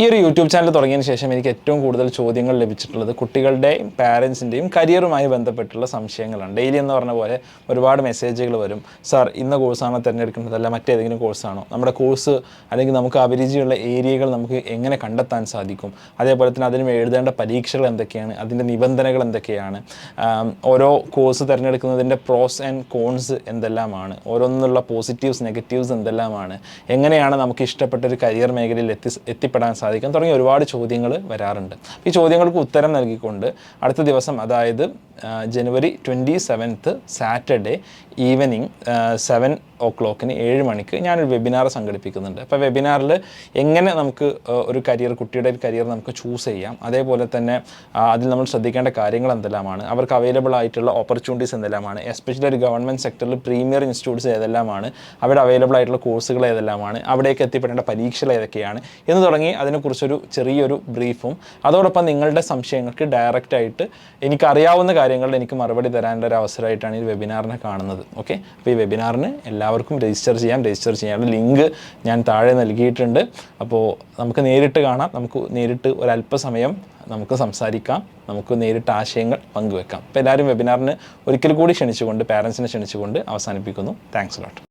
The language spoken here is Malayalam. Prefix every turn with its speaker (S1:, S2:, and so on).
S1: ഈ ഒരു യൂട്യൂബ് ചാനൽ തുടങ്ങിയതിന് ശേഷം എനിക്ക് ഏറ്റവും കൂടുതൽ ചോദ്യങ്ങൾ ലഭിച്ചിട്ടുള്ളത് കുട്ടികളുടെയും പാരൻസിന്റെയും കരിയറുമായി ബന്ധപ്പെട്ടുള്ള സംശയങ്ങളാണ്. ഡെയിലി എന്ന് പറഞ്ഞ പോലെ ഒരുപാട് മെസ്സേജുകൾ വരും. സാർ ഇന്ന കോഴ്സാണോ തിരഞ്ഞെടുക്കേണ്ടതല്ല മറ്റേതെങ്കിലും കോഴ്സാണോ? നമ്മുടെ കോഴ്സ് അല്ലെങ്കിൽ നമുക്ക് അഭിരുചിയുള്ള ഏരിയകൾ നമുക്ക് എങ്ങനെ കണ്ടെത്താൻ സാധിക്കും? അതേപോലെ തന്നെ അതിന് എഴുതേണ്ട പരീക്ഷകൾ എന്തൊക്കെയാണ്? അതിന്റെ നിബന്ധനകൾ എന്തൊക്കെയാണ്? ഓരോ കോഴ്സ് തിരഞ്ഞെടുക്കുന്നതിന്റെ പ്രോസ് ആൻഡ് കോൺസ് എന്തെല്ലാമാണ്? ഓരോന്നുള്ള പോസിറ്റീവ്സ് നെഗറ്റീവ്സ് എന്തെല്ലാമാണ്? എങ്ങനെയാണ് നമുക്ക് ഇഷ്ടപ്പെട്ട ഒരു കരിയർ മേഖലയിൽ എത്തി എത്തിപ്പെടാൻ തുടങ്ങിയ ഒരുപാട് ചോദ്യങ്ങൾ വരാറുണ്ട്. ഈ ചോദ്യങ്ങൾക്ക് ഉത്തരം നൽകിക്കൊണ്ട് അടുത്ത ദിവസം അതായത് January twenty seventh Saturday evening seven ഓ ക്ലോക്കിന് ഏഴ് മണിക്ക് ഞാനൊരു വെബിനാർ സംഘടിപ്പിക്കുന്നുണ്ട്. അപ്പോൾ വെബിനാറിൽ എങ്ങനെ നമുക്ക് ഒരു കരിയർ കുട്ടിയുടെ ഒരു കരിയർ നമുക്ക് ചൂസ് ചെയ്യാം. അതേപോലെ തന്നെ അതിൽ നമ്മൾ ശ്രദ്ധിക്കേണ്ട കാര്യങ്ങൾ എന്തെല്ലാമാണ് അവർക്ക് അവൈലബിൾ ആയിട്ടുള്ള ഓപ്പർച്യൂണിറ്റീസ് എന്തെല്ലാമാണ് എസ്പെഷ്യലി ഒരു ഗവൺമെന്റ് സെക്ടറിൽ പ്രീമിയർ ഇൻസ്റ്റിറ്റ്യൂട്ട്സ് ഏതെല്ലാമാണ് അവിടെ അവൈലബിൾ ആയിട്ടുള്ള കോഴ്സുകൾ ഏതെല്ലാമാണ് അവിടേക്ക് എത്തിപ്പെടേണ്ട പരീക്ഷകൾ ഏതൊക്കെയാണ് എന്ന് തുടങ്ങി അതിനെക്കുറിച്ചൊരു ചെറിയൊരു ബ്രീഫും അതോടൊപ്പം നിങ്ങളുടെ സംശയങ്ങൾക്ക് ഡയറക്റ്റായിട്ട് എനിക്കറിയാവുന്ന എനിക്കറിയാവുന്ന കാര്യങ്ങളിൽ എനിക്ക് മറുപടി തരാനുള്ള ഒരു അവസരമായിട്ടാണ് ഈ വെബിനാറിനെ കാണുന്നത്. ഓക്കെ അപ്പോൾ ഈ വെബിനാറിന് എല്ലാവർക്കും രജിസ്റ്റർ ചെയ്യാം രജിസ്റ്റർ ചെയ്യാനുള്ള ലിങ്ക് ഞാൻ താഴെ നൽകിയിട്ടുണ്ട്. അപ്പോൾ നമുക്ക് നേരിട്ട് കാണാം നമുക്ക് നേരിട്ട് ഒരല്പസമയം നമുക്ക് സംസാരിക്കാം നമുക്ക് നേരിട്ട് ആശയങ്ങൾ പങ്കുവെക്കാം. അപ്പോൾ എല്ലാവരും വെബിനാറിന് ഒരിക്കൽ കൂടി ക്ഷണിച്ചുകൊണ്ട് പാരൻസിനെ ക്ഷണിച്ചുകൊണ്ട് അവസാനിപ്പിക്കുന്നു. Thanks lot